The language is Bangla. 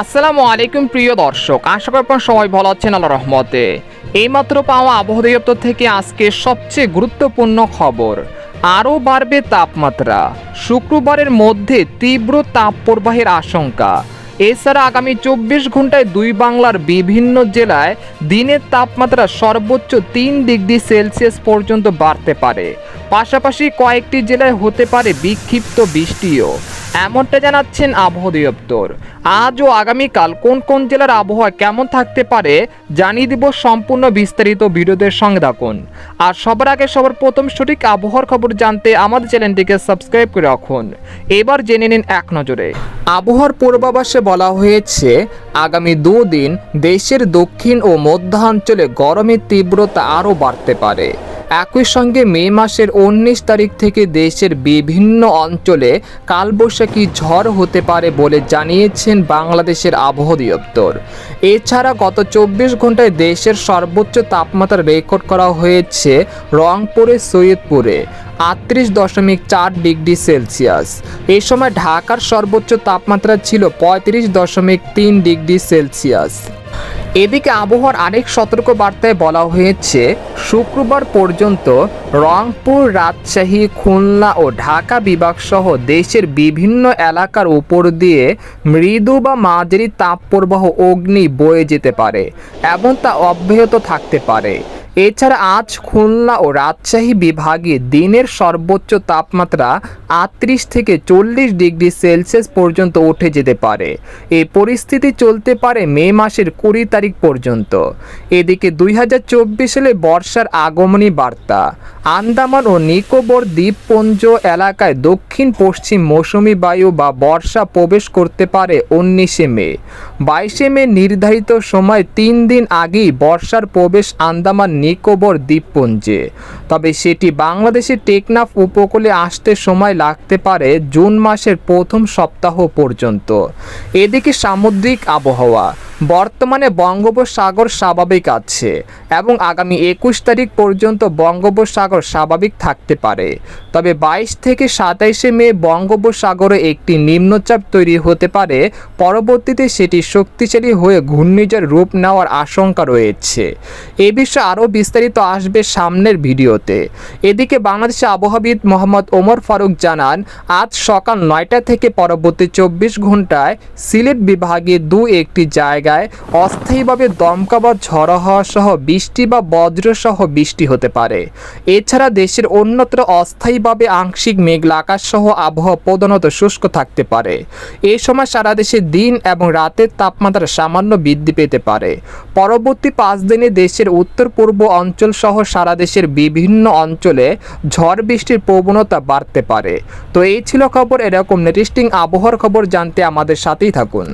আসসালামু আলাইকুম, প্রিয় দর্শক। আশা করি আপনারা সবাই ভালো আছেন আল্লাহ রহমতে। এইমাত্র পাওয়া আবহাওয়া দপ্তর থেকে আজকে সবচেয়ে গুরুত্বপূর্ণ খবর। আরও বাড়বে তাপমাত্রা। শুক্রবারের মধ্যে তীব্র তাপ প্রবাহের আশঙ্কা। এছাড়া আগামী চব্বিশ ঘন্টায় দুই বাংলার বিভিন্ন জেলায় দিনের তাপমাত্রা সর্বোচ্চ তিন ডিগ্রি সেলসিয়াস পর্যন্ত বাড়তে পারে। পাশাপাশি কয়েকটি জেলায় হতে পারে বিক্ষিপ্ত বৃষ্টিও। এমনটা জানাচ্ছেন আবহাওয়া দপ্তর। আজ ও আগামীকাল কোন কোন জেলার আবহাওয়া কেমন থাকতে পারে জানিয়ে দিব সম্পূর্ণ বিস্তারিত ভিডিওদের সঙ্গে থাকুন। আর সবার আগে সবার প্রথম সঠিক আবহাওয়ার খবর জানতে আমাদের চ্যানেলটিকে সাবস্ক্রাইব করে রাখুন। এবার জেনে নিন এক নজরে। আবহাওয়ার পূর্বাভাসে বলা হয়েছে, আগামী দুদিন দেশের দক্ষিণ ও মধ্যাঞ্চলে গরমের তীব্রতা আরও বাড়তে পারে। একই সঙ্গে মে মাসের উনিশ তারিখ থেকে দেশের বিভিন্ন অঞ্চলে কালবৈশাখী ঝড় হতে পারে বলে জানিয়েছেন বাংলাদেশের আবহাওয়া দপ্তর। এছাড়া গত চব্বিশ ঘন্টায় দেশের সর্বোচ্চ তাপমাত্রা রেকর্ড করা হয়েছে রংপুরে, সৈয়দপুরে, আটত্রিশ দশমিক চার ডিগ্রি সেলসিয়াস। এ সময় ঢাকার সর্বোচ্চ তাপমাত্রা ছিল পঁয়ত্রিশ দশমিক তিন ডিগ্রি সেলসিয়াস। এদিকে আবহাওয়ার আরেক সতর্ক বার্তায় বলা হয়েছে, শুক্রবার পর্যন্ত রংপুর, রাজশাহী, খুলনা ও ঢাকা বিভাগ সহ দেশের বিভিন্ন এলাকার উপর দিয়ে মৃদু বা মাঝারি তাপপ্রবাহ অগ্নি বয়ে যেতে পারে এবং তা অব্যাহত থাকতে পারে। এছাড়া আজ খুলনা ও রাজশাহী বিভাগে দিনের সর্বোচ্চ তাপমাত্রা আটত্রিশ থেকে চল্লিশ ডিগ্রি সেলসিয়াস পর্যন্ত উঠে যেতে পারে। এ পরিস্থিতি চলতে পারে মে মাসের কুড়ি তারিখ পর্যন্ত। এদিকে দুই হাজার চব্বিশ সালে বর্ষার আগমনী বার্তা। আন্দামান ও নিকোবর দ্বীপপুঞ্জ এলাকায় দক্ষিণ পশ্চিম মৌসুমি বায়ু বা বর্ষা প্রবেশ করতে পারে উনিশে মে। বাইশে মে নির্ধারিত সময় তিন দিন আগেই বর্ষার প্রবেশ আন্দামান নিকোবর দ্বীপপুঞ্জে। তবে সেটি বাংলাদেশের টেকনাফ উপকূলে আসতে সময় লাগতে পারে জুন মাসের প্রথম সপ্তাহ পর্যন্ত। এদিকে সামুদ্রিক আবহাওয়া। বর্তমানে বঙ্গোপসাগর স্বাভাবিক আছে এবং আগামী একুশ তারিখ পর্যন্ত বঙ্গোপসাগর স্বাভাবিক থাকতে পারে। তবে বাইশ থেকে সাতাইশে মে বঙ্গোপসাগরে একটি নিম্নচাপ তৈরি হতে পারে। পরবর্তীতে সেটি শক্তিশালী হয়ে ঘূর্ণিঝড় রূপ নেওয়ার আশঙ্কা রয়েছে। এ বিষয়ে আরও বিস্তারিত আসবে সামনের ভিডিওতে। এদিকে বাংলাদেশে আবহাওয়াবিদ মোহাম্মদ ওমর ফারুক জানান, আজ সকাল নয়টা থেকে পরবর্তী চব্বিশ ঘন্টায় সিলেট বিভাগে দু একটি জায়গায় অস্থায়ীভাবে দমকা বা ঝড়ো হওয়া সহ বৃষ্টি বা বজ্র সহ বৃষ্টি হতে পারে। এছাড়া দেশের অন্যত্র অস্থায়ীভাবে আংশিক মেঘলা আকাশ সহ আবহাওয়া প্রধানত শুষ্ক থাকতে পারে। এ সময় সারা দেশে দিন এবং রাতের তাপমাত্রা সামান্য বৃদ্ধি পেতে পারে। পরবর্তী পাঁচ দিনে দেশের উত্তর পূর্ব অঞ্চল সহ সারা দেশের বিভিন্ন অঞ্চলে ঝড় বৃষ্টির প্রবণতা বাড়তে পারে। তো এই ছিল খবর, এরকম নেটিস্টিং আবহাওয়ার খবর জানতে আমাদের সাথেই থাকুন।